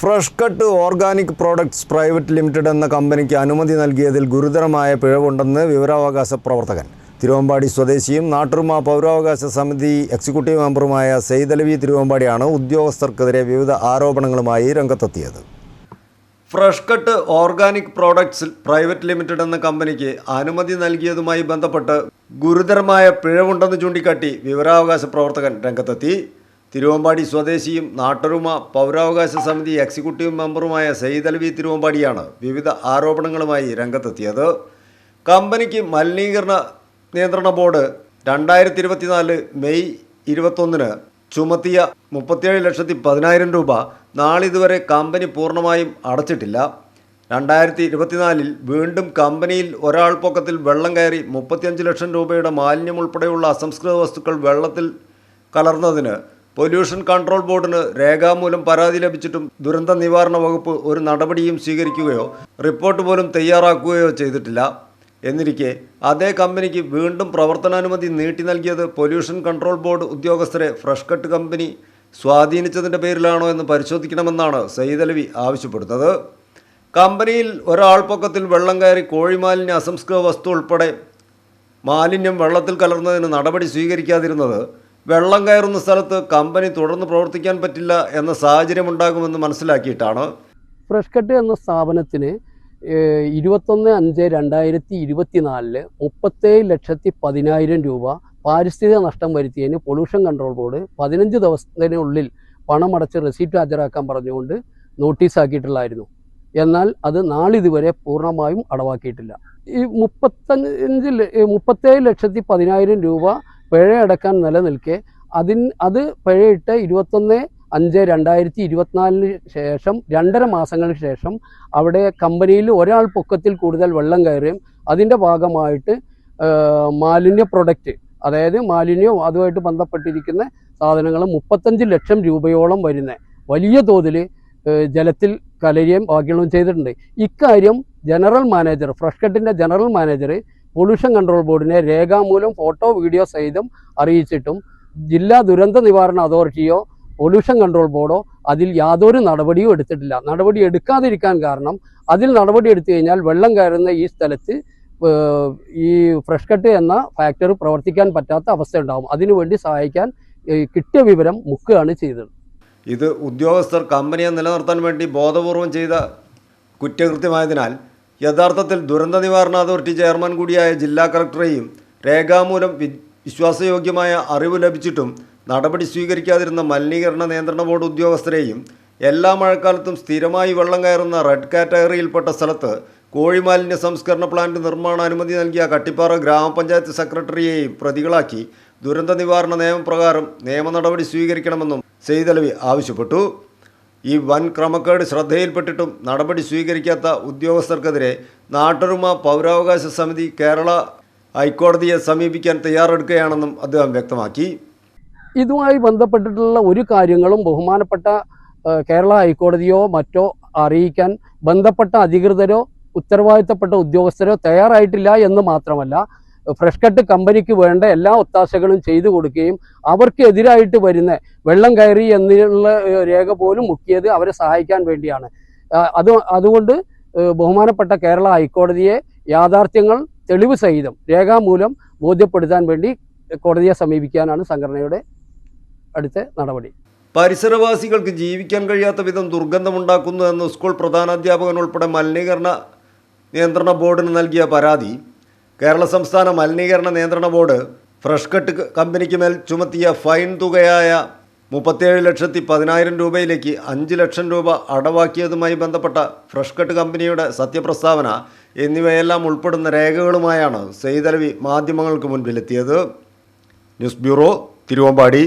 Fresh cut organic products private limited എന്ന കമ്പനിക്ക് അനുമതി നൽകിയതിൽ ഗുരുതരമായ പിഴവുണ്ടെന്ന് വിവരാവകാശ പ്രവർത്തകൻ. തിരുവമ്പാടി സ്വദേശിയും നാട്ടുറുമ പൗരാവകാശ സമിതി എക്സിക്യൂട്ടീവ് മെമ്പറുമായ സെയ്തലവി തിരുവമ്പാടിയാണ് ഉദ്യോഗസ്ഥർക്കെതിരെ വിവിധ ആരോപണങ്ങളുമായി രംഗത്തെത്തിയത്. Fresh cut organic products private limited എന്ന കമ്പനിക്ക് അനുമതി നൽകിയതുമായി ബന്ധപ്പെട്ട് ഗുരുതരമായ പിഴവുണ്ടെന്ന് ചൂണ്ടിക്കാട്ടി വിവരാവകാശ പ്രവർത്തകൻ രംഗത്തെത്തി. തിരുവമ്പാടി സ്വദേശിയും നാട്ടരുമ പൗരാവകാശ സമിതി എക്സിക്യൂട്ടീവ് മെമ്പറുമായ സയ്യിദ് തിരുവമ്പാടിയാണ് വിവിധ ആരോപണങ്ങളുമായി രംഗത്തെത്തിയത്. കമ്പനിക്ക് മലിനീകരണ നിയന്ത്രണ ബോർഡ് രണ്ടായിരത്തി ഇരുപത്തിനാല് മെയ് ഇരുപത്തൊന്നിന് ചുമത്തിയ മുപ്പത്തിയേഴ് ലക്ഷത്തി പതിനായിരം രൂപ നാളിതുവരെ കമ്പനി പൂർണമായും അടച്ചിട്ടില്ല. രണ്ടായിരത്തി ഇരുപത്തിനാലിൽ വീണ്ടും കമ്പനിയിൽ ഒരാൾ പൊക്കത്തിൽ വെള്ളം കയറി മുപ്പത്തിയഞ്ച് ലക്ഷം രൂപയുടെ മാലിന്യം ഉൾപ്പെടെയുള്ള അസംസ്കൃത വസ്തുക്കൾ വെള്ളത്തിൽ കലർന്നതിന് പൊല്യൂഷൻ കൺട്രോൾ ബോർഡിന് രേഖാമൂലം പരാതി ലഭിച്ചിട്ടും ദുരന്ത നിവാരണ വകുപ്പ് ഒരു നടപടിയും സ്വീകരിക്കുകയോ റിപ്പോർട്ട് പോലും തയ്യാറാക്കുകയോ ചെയ്തിട്ടില്ല. എന്നിരിക്കെ അതേ കമ്പനിക്ക് വീണ്ടും പ്രവർത്തനാനുമതി നീട്ടി നൽകിയത് പൊല്യൂഷൻ കൺട്രോൾ ബോർഡ് ഉദ്യോഗസ്ഥരെ ഫ്രഷ് കട്ട് കമ്പനി സ്വാധീനിച്ചതിന്റെ പേരിലാണോ എന്ന് പരിശോധിക്കണമെന്നാണ് സയ്യിദ് അലവി ആവശ്യപ്പെടുന്നത്. കമ്പനിയിൽ ഒരാൾ പൊക്കത്തിൽ വെള്ളം കയറി കോഴിമാലിന്യ അസംസ്കൃത വസ്തു ഉൾപ്പെടെ മാലിന്യം വെള്ളത്തിൽ കലർന്നതിന് നടപടി സ്വീകരിക്കാതിരുന്നത് വെള്ളം കയറുന്ന സ്ഥലത്ത് കമ്പനി തുടർന്ന് പ്രവർത്തിക്കാൻ പറ്റില്ല എന്ന സാഹചര്യം സാഹചര്യമുണ്ടാകുമെന്ന് മനസ്സിലാക്കിയിട്ടാണ്. ഫ്രഷ് കട്ട് എന്ന സ്ഥാപനത്തിന് ഇരുപത്തൊന്ന് അഞ്ച് രണ്ടായിരത്തി ഇരുപത്തിനാലിൽ മുപ്പത്തേഴ് ലക്ഷത്തി പതിനായിരം രൂപ പാരിസ്ഥിതിക നഷ്ടം വരുത്തിയതിന് പൊല്യൂഷൻ കൺട്രോൾ ബോർഡ് പതിനഞ്ച് ദിവസത്തിനുള്ളിൽ പണമടച്ച് റെസീപ്റ്റ് ഹാജരാക്കാൻ പറഞ്ഞുകൊണ്ട് നോട്ടീസ് ആക്കിയിട്ടുള്ളായിരുന്നു എന്നാൽ അത് നാളിതുവരെ പൂർണമായും അടവാക്കിയിട്ടില്ല. ഈ മുപ്പത്തഞ്ച് മുപ്പത്തേഴ് ലക്ഷത്തി പതിനായിരം രൂപ പിഴയടക്കാൻ നിലനിൽക്കെ അതിൻ അത് പിഴയിട്ട് ഇരുപത്തൊന്ന് അഞ്ച് രണ്ടായിരത്തി ഇരുപത്തിനാലിന് ശേഷം രണ്ടര മാസങ്ങൾക്ക് ശേഷം അവിടെ കമ്പനിയിൽ ഒരാൾ പൊക്കത്തിൽ കൂടുതൽ വെള്ളം കയറുകയും അതിന്റെ ഭാഗമായിട്ട് മാലിന്യ പ്രൊഡക്റ്റ് അതായത് മാലിന്യവും അതുമായിട്ട് ബന്ധപ്പെട്ടിരിക്കുന്ന സാധനങ്ങൾ മുപ്പത്തഞ്ച് ലക്ഷം രൂപയോളം വരുന്ന വലിയ തോതിൽ ജലത്തിൽ കലരുകയും ബാക്കിയുള്ളതും ചെയ്തിട്ടുണ്ട്. ഇക്കാര്യം ജനറൽ മാനേജർ ഫ്രഷ് കട്ടിന്റെ ജനറൽ മാനേജർ പൊല്യൂഷൻ കൺട്രോൾ ബോർഡിനെ രേഖാമൂലം ഫോട്ടോ വീഡിയോ സഹിതം അറിയിച്ചിട്ടും ജില്ലാ ദുരന്ത നിവാരണ അതോറിറ്റിയോ പൊല്യൂഷൻ കൺട്രോൾ ബോർഡോ അതിൽ യാതൊരു നടപടിയും എടുത്തിട്ടില്ല. നടപടി എടുക്കാതിരിക്കാൻ കാരണം അതിൽ നടപടി എടുത്തു കഴിഞ്ഞാൽ വെള്ളം കയറുന്ന ഈ സ്ഥലത്ത് ഈ ഫ്രഷ് കട്ട് എന്ന ഫാക്ടറി പ്രവർത്തിക്കാൻ പറ്റാത്ത അവസ്ഥ ഉണ്ടാകും അതിനുവേണ്ടി സഹായിക്കാൻ കിട്ടിയ വിവരം മുക്കുകയാണ് ചെയ്തത്. ഇത് ഉദ്യോഗസ്ഥർ കമ്പനിയെ നിലനിർത്താൻ വേണ്ടി ബോധപൂർവം ചെയ്ത കുറ്റകൃത്യമായതിനാൽ യഥാർത്ഥത്തിൽ ദുരന്ത നിവാരണ അതോറിറ്റി ചെയർമാൻ കൂടിയായ ജില്ലാ കളക്ടറെയും രേഖാമൂലം വിശ്വാസയോഗ്യമായ അറിവ് ലഭിച്ചിട്ടും നടപടി സ്വീകരിക്കാതിരുന്ന മലിനീകരണ നിയന്ത്രണ ബോർഡ് ഉദ്യോഗസ്ഥരെയും എല്ലാ മഴക്കാലത്തും സ്ഥിരമായി വെള്ളം കയറുന്ന റെഡ് കാറ്റഗറിയിൽപ്പെട്ട സ്ഥലത്ത് കോഴിമാലിന്യ സംസ്കരണ പ്ലാന്റ് നിർമ്മാണ അനുമതി നൽകിയ കട്ടിപ്പാറ ഗ്രാമപഞ്ചായത്ത് സെക്രട്ടറിയെയും പ്രതികളാക്കി ദുരന്ത നിവാരണ നിയമപ്രകാരം നിയമ നടപടി സ്വീകരിക്കണമെന്നും സെയ്തലവി ആവശ്യപ്പെട്ടു. ഈ വൻ ക്രമക്കേട് ശ്രദ്ധയിൽപ്പെട്ടിട്ടും നടപടി സ്വീകരിക്കാത്ത ഉദ്യോഗസ്ഥർക്കെതിരെ നാട്ടൊരുമ പൗരാവകാശ സമിതി കേരള ഹൈക്കോടതിയെ സമീപിക്കാൻ തയ്യാറെടുക്കുകയാണെന്നും അദ്ദേഹം വ്യക്തമാക്കി. ഇതുമായി ബന്ധപ്പെട്ടിട്ടുള്ള ഒരു കാര്യങ്ങളും ബഹുമാനപ്പെട്ട കേരള ഹൈക്കോടതിയോ മറ്റോ അറിയിക്കാൻ ബന്ധപ്പെട്ട അധികൃതരോ ഉത്തരവാദിത്തപ്പെട്ട ഉദ്യോഗസ്ഥരോ തയ്യാറായിട്ടില്ല എന്ന് മാത്രമല്ല ഫ്രഷ് കട്ട് കമ്പനിക്ക് വേണ്ട എല്ലാ ഒത്താശകളും ചെയ്തു കൊടുക്കുകയും അവർക്കെതിരായിട്ട് വരുന്ന വെള്ളം കയറി എന്നുള്ള രേഖ പോലും മുക്കിയത് അവരെ സഹായിക്കാൻ വേണ്ടിയാണ്. അത് അതുകൊണ്ട് ബഹുമാനപ്പെട്ട കേരള ഹൈക്കോടതിയെ യാഥാർത്ഥ്യങ്ങൾ തെളിവ് സഹിതം രേഖാമൂലം ബോധ്യപ്പെടുത്താൻ വേണ്ടി കോടതിയെ സമീപിക്കാനാണ് സംഘടനയുടെ അടുത്ത നടപടി. പരിസരവാസികൾക്ക് ജീവിക്കാൻ കഴിയാത്ത വിധം ദുർഗന്ധമുണ്ടാക്കുന്നു എന്ന് സ്കൂൾ പ്രധാനാധ്യാപകൻ ഉൾപ്പെടെ മലിനീകരണ നിയന്ത്രണ ബോർഡിന് നൽകിയ പരാതി കേരള സംസ്ഥാന മലിനീകരണ നിയന്ത്രണ ബോർഡ് ഫ്രഷ് കട്ട് കമ്പനിക്ക് മേൽ ചുമത്തിയ ഫൈൻ തുകയായ മുപ്പത്തിയേഴ് ലക്ഷത്തി പതിനായിരം രൂപയിലേക്ക് അഞ്ച് ലക്ഷം രൂപ അടവാക്കിയതുമായി ബന്ധപ്പെട്ട ഫ്രഷ് കട്ട് കമ്പനിയുടെ സത്യപ്രസ്താവന എന്നിവയെല്ലാം ഉൾപ്പെടുന്ന രേഖകളുമായാണ് സെയ്തലവി മാധ്യമങ്ങൾക്ക് മുൻപിലെത്തിയത്. News bureau Thiruvambady.